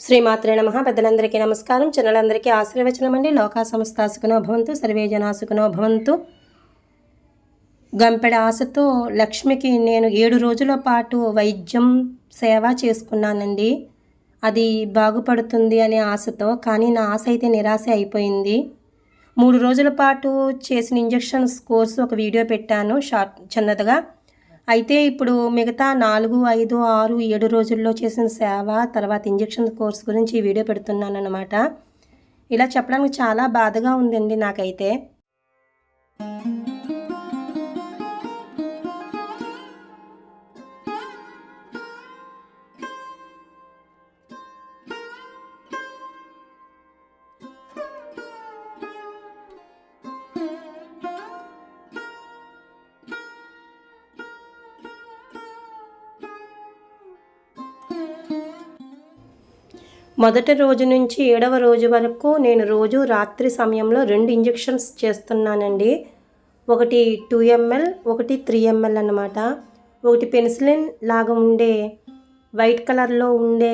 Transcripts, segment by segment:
శ్రీమాత్రే నమ. పెద్దలందరికీ నమస్కారం. చిన్నలందరికీ ఆశీర్వచనం అండి లోకా సంస్థ సుఖనో భవంతు. సర్వే జనా సుఖనో భవంతు. గంపెడ ఆశతో లక్ష్మికి నేను ఏడు రోజుల పాటు వైద్యం సేవ చేసుకున్నానండి. అది బాగుపడుతుంది అనే ఆశతో కానీ నా ఆశ అయితే నిరాశ అయిపోయింది. మూడు రోజుల పాటు చేసిన ఇంజెక్షన్స్ కోర్సు ఒక వీడియో పెట్టాను. షార్ట్ చిన్నదిగా అయితే ఇప్పుడు మిగతా నాలుగు ఐదు ఆరు ఏడు రోజుల్లో చేసిన సేవ తర్వాత ఇంజక్షన్ కోర్స్ గురించి వీడియో పెడుతున్నాను అనమాట ఇలా చెప్పడానికి చాలా బాధగా ఉందండి నాకైతే. మొదటి రోజు నుంచి ఏడవ రోజు వరకు నేను రోజు రాత్రి సమయంలో రెండు ఇంజెక్షన్స్ చేస్తున్నానండి. ఒకటి టూ ఎంఎల్ ఒకటి త్రీ ఎంఎల్ అనమాట ఒకటి పెన్సిలిన్ లాగా ఉండే వైట్ కలర్లో ఉండే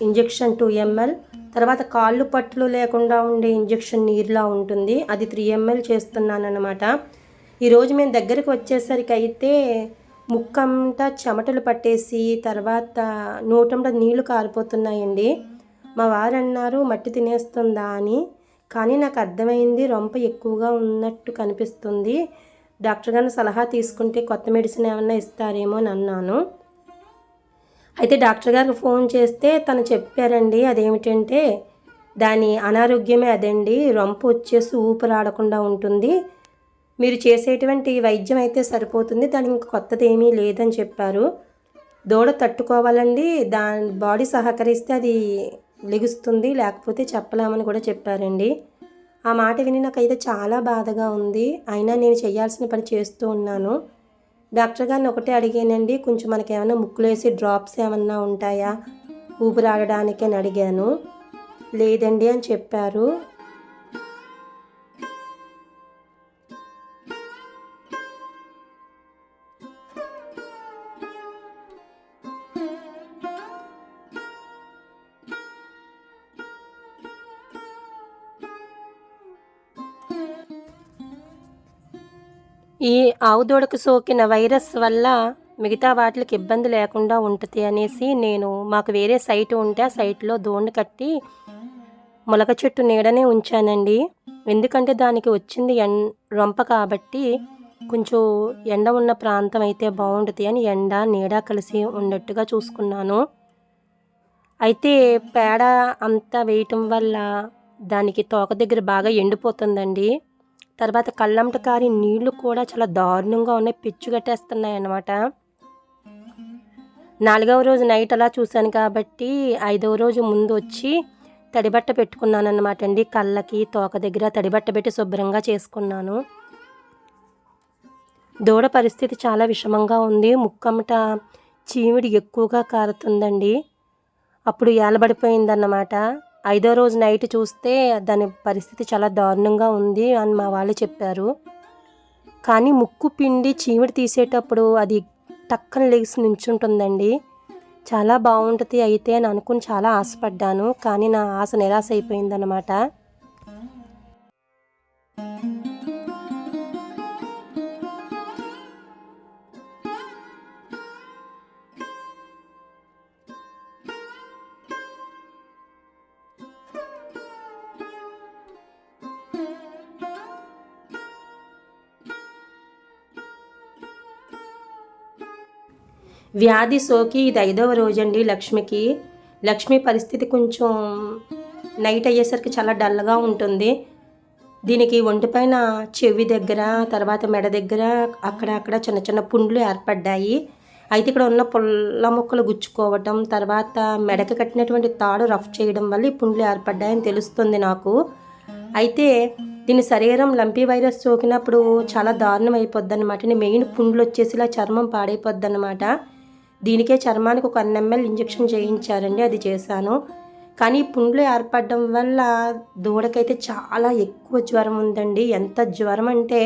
ఇంజెక్షన్ టూ ఎంఎల్. తర్వాత కాళ్ళు పట్టులు లేకుండా ఉండే ఇంజెక్షన్ నీరులా ఉంటుంది. అది త్రీ ఎంఎల్ చేస్తున్నాను అనమాట ఈరోజు మేము దగ్గరికి వచ్చేసరికి అయితే ముక్కంతా చెమటలు పట్టేసి తర్వాత నోటంట నీళ్ళు కారిపోతున్నాయండి. మా వారు అన్నారు మట్టి తినేస్తుందా అని. కానీ నాకు అర్థమైంది రొంప ఎక్కువగా ఉన్నట్టు కనిపిస్తుంది. డాక్టర్ గారిని సలహా తీసుకుంటే కొత్త మెడిసిన్ ఏమన్నా ఇస్తారేమో అని అన్నాను. అయితే డాక్టర్ గారికి ఫోన్ చేస్తే తను చెప్పారండి అదేమిటంటే దాని అనారోగ్యమే అదండి. రొంప వచ్చేసి ఊపిరాడకుండా ఉంటుంది. మీరు చేసేటువంటి వైద్యం అయితే సరిపోతుంది దానికి ఇంక కొత్తది ఏమీ లేదని చెప్పారు. దూడ తట్టుకోవాలండి దాని బాడీ సహకరిస్తే అది లెగుస్తుంది. లేకపోతే చెప్పలేమని కూడా చెప్పారండి. ఆ మాట విని నాకైతే చాలా బాధగా ఉంది. అయినా నేను చేయాల్సిన పని చేస్తూ ఉన్నాను. డాక్టర్ గారిని ఒకటే అడిగానండి. కొంచెం మనకి ఏమైనా ముక్కులేసి డ్రాప్స్ ఏమన్నా ఉంటాయా? ఊపిరాడడానికి అని అడిగాను. లేదండి అని చెప్పారు. ఈ ఆవు దూడకు సోకిన వైరస్ వల్ల మిగతా వాటికి ఇబ్బంది లేకుండా ఉంటుంది అనేసి నేను మాకు వేరే సైట్ ఉంటే ఆ సైట్లో దోణి కట్టి మొలక చెట్టు నీడనే ఉంచానండి. ఎందుకంటే దానికి వచ్చింది ఎం రొంప కాబట్టి కొంచెం ఎండ ఉన్న ప్రాంతం అయితే బాగుంటుంది అని ఎండ నీడ కలిసి ఉన్నట్టుగా చూసుకున్నాను. అయితే పేడ అంతా వేయటం వల్ల దానికి తోక దగ్గర బాగా ఎండిపోతుందండి. తర్వాత కళ్ళంట కారి నీళ్ళు కూడా చాలా దారుణంగా ఉన్నాయి. పిచ్చు కట్టేస్తున్నాయి అన్నమాట నాలుగవ రోజు నైట్ అలా చూశాను కాబట్టి ఐదవ రోజు ముందు వచ్చి తడిబట్ట పెట్టుకున్నాను అనమాట అండి. కళ్ళకి తోక దగ్గర తడిబట్ట పెట్టి శుభ్రంగా చేసుకున్నాను. దూడ పరిస్థితి చాలా విషమంగా ఉంది. ముక్కమ్మట చీమిడి ఎక్కువగా కారుతుందండి. అప్పుడు ఏలబడిపోయిందన్నమాట. ఐదో రోజు నైట్ చూస్తే దాని పరిస్థితి చాలా దారుణంగా ఉంది అని మా వాళ్ళు చెప్పారు. కానీ ముక్కు పిండి చీమిడి తీసేటప్పుడు అది టక్కన లెగిసి నుంచుంటుందండి. చాలా బాగుంటుంది అయితే అని అనుకుని చాలా ఆశపడ్డాను. కానీ నా ఆశ నిరాశ అయిపోయిందనమాట వ్యాధి సోకి ఇది ఐదవ రోజండి లక్ష్మికి. లక్ష్మి పరిస్థితి కొంచెం నైట్ అయ్యేసరికి చాలా డల్గా ఉంటుంది. దీనికి ఒంటిపైన చెవి దగ్గర తర్వాత మెడ దగ్గర అక్కడ అక్కడ చిన్న చిన్న పుండ్లు ఏర్పడ్డాయి. అయితే ఇక్కడ ఉన్న పుల్ల మొక్కలు గుచ్చుకోవటం తర్వాత మెడకి కట్టినటువంటి తాడు రఫ్ చేయడం వల్ల ఈ పుండ్లు ఏర్పడ్డాయని తెలుస్తుంది నాకు. అయితే దీని శరీరం లంపీ వైరస్ సోకినప్పుడు చాలా దారుణం అయిపోద్ది అనమాట మెయిన్ పుండ్లు వచ్చేసి ఇలా చర్మం పాడైపోద్ది అనమాట దీనికే చర్మానికి ఒక ఎన్ఎంఎల్ ఇంజెక్షన్ చేయించారండి అది చేశాను. కానీ పుండ్లు ఏర్పడడం వల్ల దూడకైతే చాలా ఎక్కువ జ్వరం ఉందండి. ఎంత జ్వరం అంటే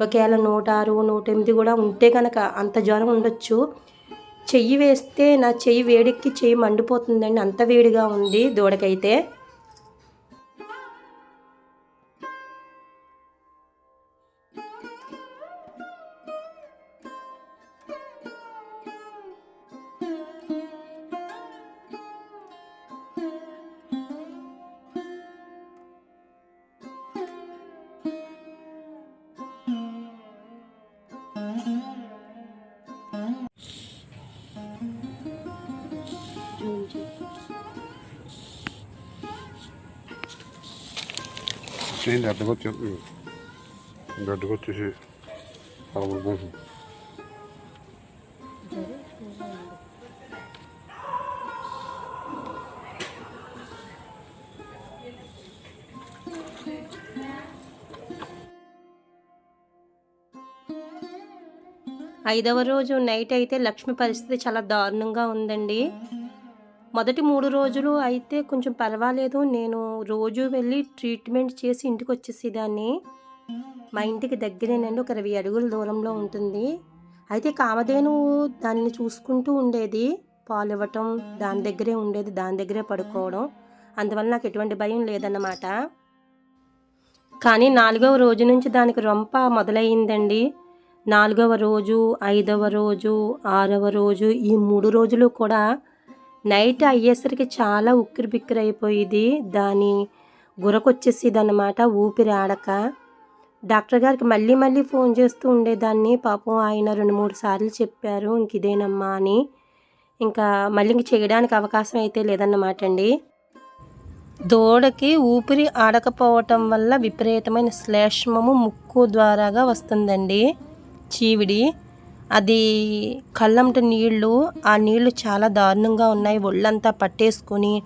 ఒకవేళ నూట ఆరు నూట ఎనిమిది కూడా ఉంటే కనుక అంత జ్వరం ఉండొచ్చు. చెయ్యి వేస్తే నా చెయ్యి వేడెక్కి చెయ్యి మండిపోతుందండి అంత వేడిగా ఉంది దూడకైతే. ఏంటి అడ్డకొచ్చి గడ్డకొచ్చేసి పడబడుకుంటుంది ఐదవ రోజు నైట్ అయితే లక్ష్మి పరిస్థితి చాలా దారుణంగా ఉందండి. మొదటి మూడు రోజులు అయితే కొంచెం పర్వాలేదు. నేను రోజు వెళ్ళి ట్రీట్మెంట్ చేసి ఇంటికి వచ్చేసేదాన్ని మా ఇంటికి దగ్గరేనండి ఒక ఇరవై అడుగుల దూరంలో ఉంటుంది. అయితే కామధేను దాన్ని చూసుకుంటూ ఉండేది. పాలు ఇవ్వటం దాని దగ్గరే ఉండేది దాని దగ్గరే పడుకోవడం. అందువల్ల నాకు ఎటువంటి భయం లేదన్నమాట. కానీ నాలుగవ రోజు నుంచి దానికి రొంప మొదలయ్యిందండి. నాలుగవ రోజు ఐదవ రోజు ఆరవ రోజు ఈ మూడు రోజులు కూడా నైట్ అయ్యేసరికి చాలా ఉక్కిరి బిక్కిరి అయిపోయింది దాని గురకొచ్చేసేది అనమాట ఊపిరి ఆడక. డాక్టర్ గారికి మళ్ళీ మళ్ళీ ఫోన్ చేస్తూ ఉండేదాన్ని. పాపం ఆయన రెండు మూడు సార్లు చెప్పారు ఇంక ఇదేనమ్మా అని. ఇంకా మళ్ళీ ఇంక చేయడానికి అవకాశం అయితే లేదన్నమాట అండి. దూడకి ఊపిరి ఆడకపోవటం వల్ల విపరీతమైన శ్లేష్మము ముక్కు ద్వారాగా వస్తుందండి. చీవిడి అది కళ్ళంట నీళ్ళు ఆ నీళ్ళు చాలా దారుణంగా ఉన్నాయి. ఒళ్ళంతా పట్టేసుకొని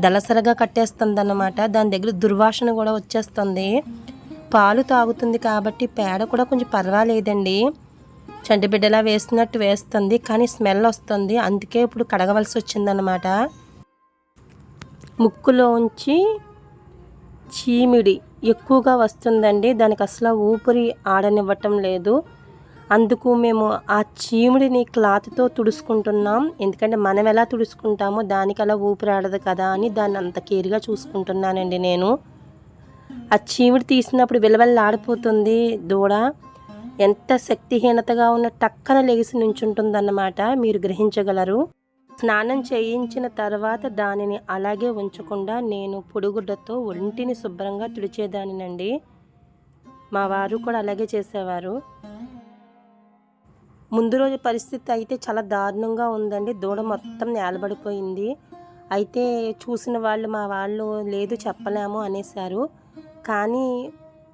దలసరగా కట్టేస్తుంది అన్నమాట దాని దగ్గర దుర్వాసన కూడా వచ్చేస్తుంది. పాలు తాగుతుంది కాబట్టి పేడ కూడా కొంచెం పర్వాలేదండి. చంటిబిడ్డలా వేస్తున్నట్టు వేస్తుంది కానీ స్మెల్ వస్తుంది. అందుకే ఇప్పుడు కడగవలసి వచ్చిందనమాట ముక్కులోంచి చీమిడి ఎక్కువగా వస్తుందండి. దానికి అసలు ఊపిరి ఆడనివ్వటం లేదు. అందుకు మేము ఆ చీముడిని క్లాత్తో తుడుచుకుంటున్నాం. ఎందుకంటే మనం ఎలా తుడుచుకుంటామో దానికి అలా ఊపిరాడదు కదా అని దాన్ని అంత కేర్గా చూసుకుంటున్నానండి నేను. ఆ చీమిడి తీసినప్పుడు విలవెల్లాడిపోతుంది దూడ. ఎంత శక్తిహీనతగా ఉన్న టక్కన లెగిసి నుంచుంటుందన్నమాట. మీరు గ్రహించగలరు. స్నానం చేయించిన తర్వాత దానిని అలాగే ఉంచకుండా నేను పొడుగుడ్డతో ఒంటిని శుభ్రంగా తుడిచేదానినండి. మా వారు కూడా అలాగే చేసేవారు. ముందు రోజు పరిస్థితి అయితే చాలా దారుణంగా ఉందండి. దూడ మొత్తం నేలబడిపోయింది. అయితే చూసిన వాళ్ళు మా వాళ్ళు లేదు చెప్పలేము అనేసారు కానీ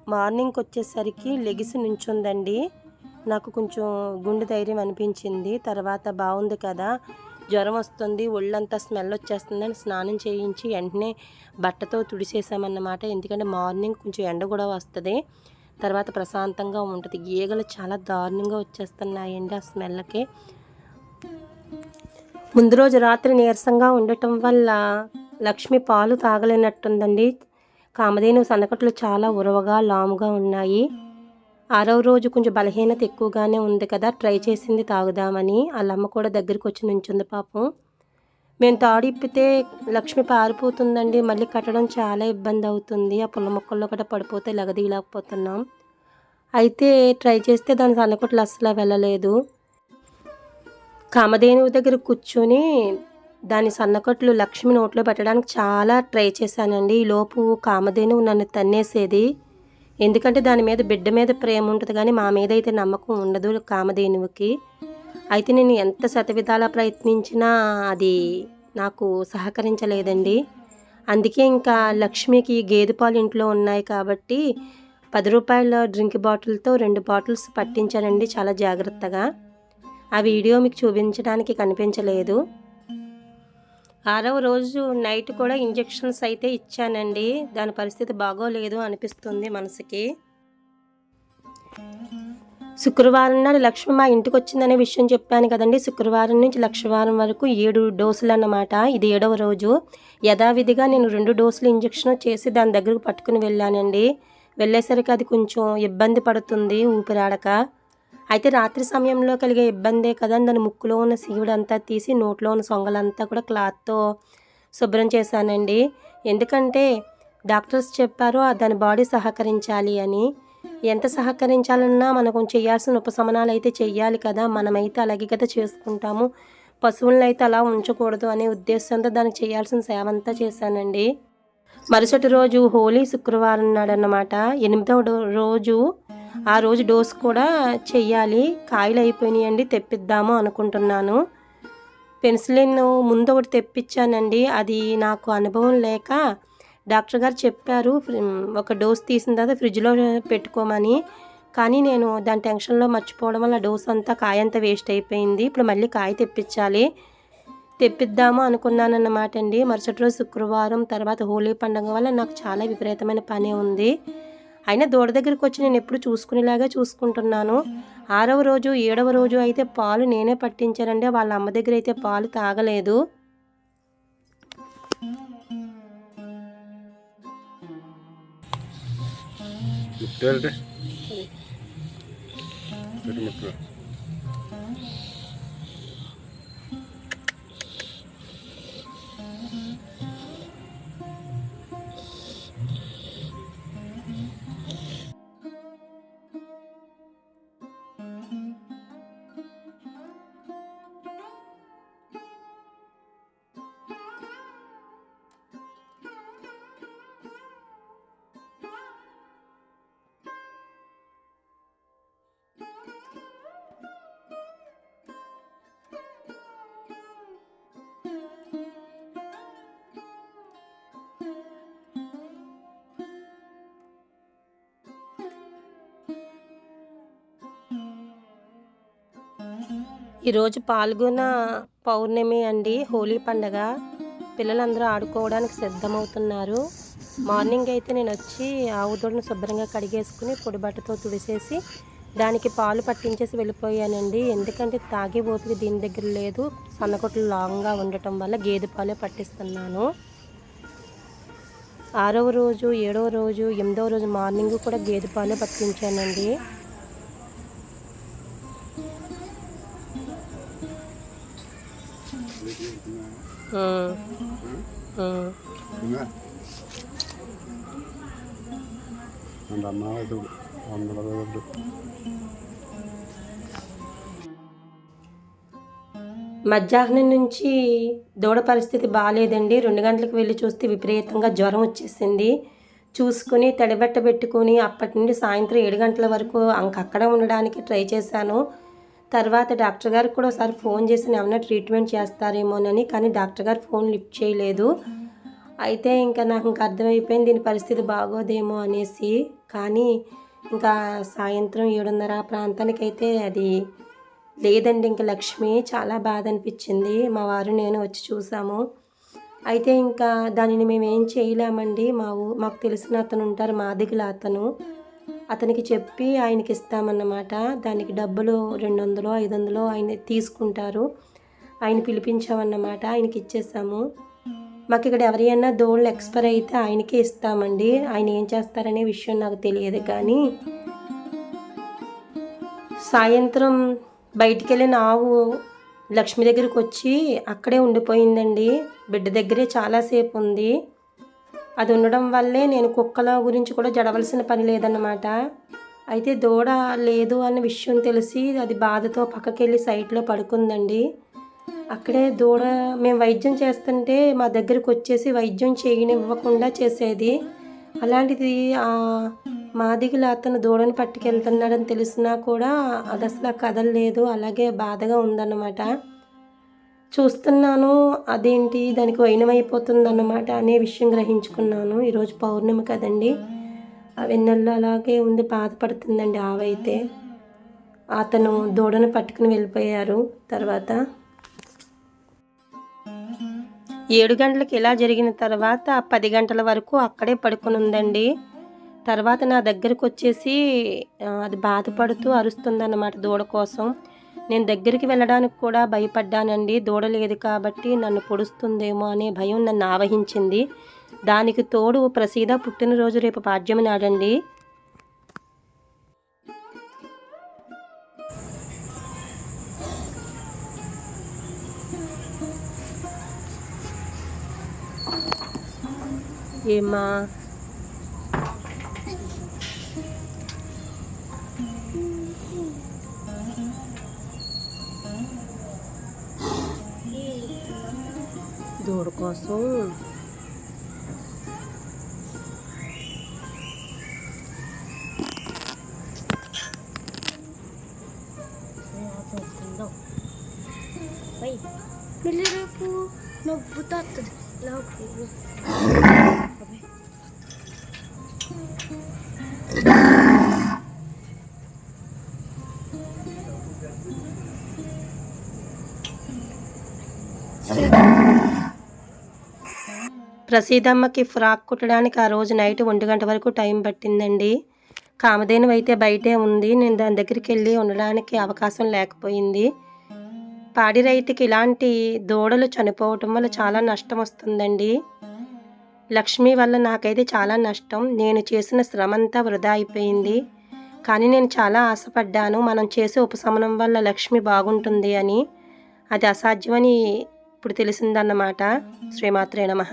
మార్నింగ్కి వచ్చేసరికి లెగిసి నుంచుందండి. నాకు కొంచెం గుండె ధైర్యం అనిపించింది. తర్వాత బాగుంది కదా జ్వరం వస్తుంది ఒళ్ళంతా స్మెల్ వచ్చేస్తుందని స్నానం చేయించి వెంటనే బట్టతో తుడిసేసామన్నమాట. ఎందుకంటే మార్నింగ్ కొంచెం ఎండ కూడా వస్తుంది. తర్వాత ప్రశాంతంగా ఉంటుంది. ఈగలు చాలా దారుణంగా వచ్చేస్తున్నాయండి ఆ స్మెల్కి. ముందు రోజు రాత్రి నీరసంగా ఉండటం వల్ల లక్ష్మి పాలు తాగలేనట్టుందండి. కామధేను సనకట్లు చాలా ఉరవగా లాముగా ఉన్నాయి. ఆరవ రోజు కొంచెం బలహీనత ఎక్కువగానే ఉంది కదా ట్రై చేసింది తాగుదామని. వాళ్ళమ్మ కూడా దగ్గరికి వచ్చి నుంచుంది పాపం. మేము తాడు ఇప్పితే లక్ష్మి పారిపోతుందండి. మళ్ళీ కట్టడం చాలా ఇబ్బంది అవుతుంది. ఆ పుల్ల మొక్కల్లో కూడా పడిపోతే లగదీయలేకపోతున్నాం అయితే ట్రై చేస్తే దాని సన్నకొట్లు అస్సలు వెళ్ళలేదు. కామధేనువు దగ్గర కూర్చొని దాని సన్నకొట్లు లక్ష్మి నోట్లో పెట్టడానికి చాలా ట్రై చేశానండి. ఈ లోపు కామధేనువు నన్ను తన్నేసేది. ఎందుకంటే దాని మీద బిడ్డ మీద ప్రేమ ఉంటుంది కానీ మా మీద అయితే నమ్మకం ఉండదు కామధేనువుకి. అయితే నేను ఎంత శతవిధాలా ప్రయత్నించినా అది నాకు సహకరించలేదండి. అందుకే ఇంకా లక్ష్మికి గేదె పాలు ఇంట్లో ఉన్నాయి కాబట్టి పది రూపాయల డ్రింక్ బాటిల్తో రెండు బాటిల్స్ పట్టించానండి చాలా జాగ్రత్తగా. ఆ వీడియో మీకు చూపించడానికి కనిపించలేదు. ఆరవ రోజు నైట్ కూడా ఇంజెక్షన్స్ అయితే ఇచ్చానండి. దాని పరిస్థితి బాగోలేదు అనిపిస్తుంది మనసుకి. శుక్రవారం నాడు లక్ష్మి మా ఇంటికి వచ్చిందనే విషయం చెప్పాను కదండి. శుక్రవారం నుంచి లక్షవారం వరకు ఏడు డోసులు అన్నమాట ఇది ఏడవ రోజు. యథావిధిగా నేను రెండు డోసులు ఇంజెక్షన్ చేసి దాని దగ్గరకు పట్టుకుని వెళ్ళానండి. వెళ్ళేసరికి అది కొంచెం ఇబ్బంది పడుతుంది ఊపిరాడక. అయితే రాత్రి సమయంలో కలిగే ఇబ్బందే కదా. దాని ముక్కులో ఉన్న సీవుడంతా తీసి నోట్లో ఉన్న సొంగలంతా కూడా క్లాత్తో శుభ్రం చేశానండి. ఎందుకంటే డాక్టర్స్ చెప్పారు దాని బాడీ సహకరించాలి అని. ఎంత సహకరించాలన్నా మనం చేయాల్సిన ఉపశమనాలు అయితే చెయ్యాలి కదా. మనమైతే అలాగే కదా చేసుకుంటాము. పశువులను అయితే అలా ఉంచకూడదు అనే ఉద్దేశంతో దానికి చేయాల్సిన సేవ అంతా చేశానండి. మరుసటి రోజు హోలీ శుక్రవారం నాడన్నమాట. ఎనిమిదవ డో- రోజు ఆ రోజు డోస్ కూడా చెయ్యాలి కాయలు అయిపోయినాయండి తెప్పిద్దాము అనుకుంటున్నాను. పెన్సిలిన్ ముందు ఒకటి తెప్పించానండి. అది నాకు అనుభవం లేక డాక్టర్ గారు చెప్పారు ఒక డోస్ తీసిన తర్వాత ఫ్రిడ్జ్లో పెట్టుకోమని. కానీ నేను దాని టెన్షన్లో మర్చిపోవడం వల్ల డోస్ అంతా కాయ అంతా వేస్ట్ అయిపోయింది. ఇప్పుడు మళ్ళీ కాయ తెప్పించాలి. తెప్పిద్దాము అనుకున్నానన్నమాట అండి. మరుసటి రోజు శుక్రవారం తర్వాత హోలీ పండుగ వల్ల నాకు చాలా విపరీతమైన పని ఉంది. అయినా దూడ దగ్గరికి వచ్చి నేను ఎప్పుడు చూసుకునేలాగా చూసుకుంటున్నాను. ఆరవ రోజు ఏడవ రోజు అయితే పాలు నేనే పట్టించానండి. వాళ్ళ అమ్మ దగ్గర అయితే పాలు తాగలేదు. ముట్టేంటే పెట్టి ముట్టు ఈరోజు పాల్గొన పౌర్ణమి అండి హోలీ పండగ. పిల్లలందరూ ఆడుకోవడానికి సిద్ధమవుతున్నారు. మార్నింగ్ అయితే నేను వచ్చి ఆవుదోడును శుభ్రంగా కడిగేసుకుని పొడి బట్టతో తుడిసేసి దానికి పాలు పట్టించేసి వెళ్ళిపోయానండి. ఎందుకంటే తాగే ఓపిక దీని దగ్గర లేదు. సన్నకొట్లు లాంగ్గా ఉండటం వల్ల గేదె పాలే పట్టిస్తున్నాను. ఆరవ రోజు ఏడవ రోజు ఎనిమిదవ రోజు మార్నింగ్ కూడా గేదె పాలే పట్టించానండి. వందల మధ్యాహ్నం నుంచి దూడ పరిస్థితి బాగాలేదండి రెండు గంటలకు వెళ్ళి చూస్తే విపరీతంగా జ్వరం వచ్చేసింది. చూసుకుని తడిబట్ట పెట్టుకుని అప్పటి నుండి సాయంత్రం ఏడు గంటల వరకు ఇంక అక్కడ ఉండడానికి ట్రై చేశాను. తర్వాత డాక్టర్ గారికి కూడా ఒకసారి ఫోన్ చేసి ఏమైనా ట్రీట్మెంట్ చేస్తారేమోనని కానీ డాక్టర్ గారు ఫోన్ లిఫ్ట్ చేయలేదు. అయితే ఇంకా నాకు ఇంకా అర్థమైపోయింది దీని పరిస్థితి బాగోదేమో అనేసి. కానీ ఇంకా సాయంత్రం ఏడున్నర ఆ అయితే అది లేదండి. ఇంక లక్ష్మి చాలా బాధ అనిపించింది. మా వారు నేను వచ్చి చూసాము. అయితే ఇంకా దానిని మేము ఏం చేయలేమండి. మా ఊ మాకు తెలిసిన అతను ఉంటారు మాదిగల అతను. అతనికి చెప్పి ఆయనకి ఇస్తామన్నమాట. దానికి డబ్బులు రెండు వందలు ఐదు వందలు ఆయన తీసుకుంటారు. ఆయన పిలిపించామన్నమాట. ఆయనకి ఇచ్చేసాము. మాకు ఇక్కడ ఎవరైనా దోళ్ళు ఎక్స్పైర్ అయితే ఆయనకే ఇస్తామండి. ఆయన ఏం చేస్తారనే విషయం నాకు తెలియదు కానీ. సాయంత్రం బయటికి వెళ్ళిన ఆవు లక్ష్మి దగ్గరికి వచ్చి అక్కడే ఉండిపోయిందండి. బిడ్డ దగ్గరే చాలాసేపు ఉంది. అది ఉండడం వల్లే నేను కుక్కల గురించి కూడా జడవలసిన పని లేదన్నమాట. అయితే దూడ లేదు అన్న విషయం తెలిసి అది బాధతో పక్కకెళ్ళి సైట్లో పడుకుందండి. అక్కడే దూడ మేము వైద్యం చేస్తుంటే మా దగ్గరికి వచ్చేసి వైద్యం చేయనివ్వకుండా చేసేది. అలాంటిది ఆ అతను దూడను పట్టుకెళ్తున్నాడని తెలిసినా కూడా అది అసలు కదలలేదు అలాగే బాధగా ఉందన్నమాట. చూస్తున్నాను అదేంటి దానికి వైనమైపోతుంది అన్నమాట అనే విషయం గ్రహించుకున్నాను. ఈరోజు పౌర్ణమి కదండి. ఆ వెన్నెల్లో అలాగే ఉంది బాధపడుతుందండి ఆవైతే. అతను దూడను పట్టుకుని వెళ్ళిపోయారు. తర్వాత ఏడు గంటలకు ఇలా జరిగిన తర్వాత పది గంటల వరకు అక్కడే పడుకుని ఉందండి. తర్వాత నా దగ్గరకు వచ్చేసి అది బాధపడుతూ అరుస్తుందన్నమాట దూడ కోసం. నేను దగ్గరికి వెళ్ళడానికి కూడా భయపడ్డానండి. దూడలేదు కాబట్టి నన్ను పొడుస్తుందేమో అనే భయం నన్ను ఆవహించింది. దానికి తోడు ప్రసీద పుట్టినరోజు రేపు పాడ్యమి నాడండి. ఏమా దూడ కోసం. మళ్ళీ నవ్వుతా ప్రసీదమ్మకి ఫ్రాక్ కుట్టడానికి ఆ రోజు నైట్ ఒంటి గంట వరకు టైం పట్టిందండి. కామధేను అయితే బయటే ఉంది. నేను దాని దగ్గరికి వెళ్ళి ఉండడానికి అవకాశం లేకపోయింది. పాడి రైతుకి ఇలాంటి దూడలు చనిపోవటం వల్ల చాలా నష్టం వస్తుందండి. లక్ష్మి వల్ల నాకైతే చాలా నష్టం. నేను చేసిన శ్రమంతా వృధా అయిపోయింది. కానీ నేను చాలా ఆశపడ్డాను. మనం చేసే ఉపశమనం వల్ల లక్ష్మి బాగుంటుంది అని. అది అసాధ్యమని ఇప్పుడు తెలిసిందన్నమాట. శ్రీమాత్రే నమ.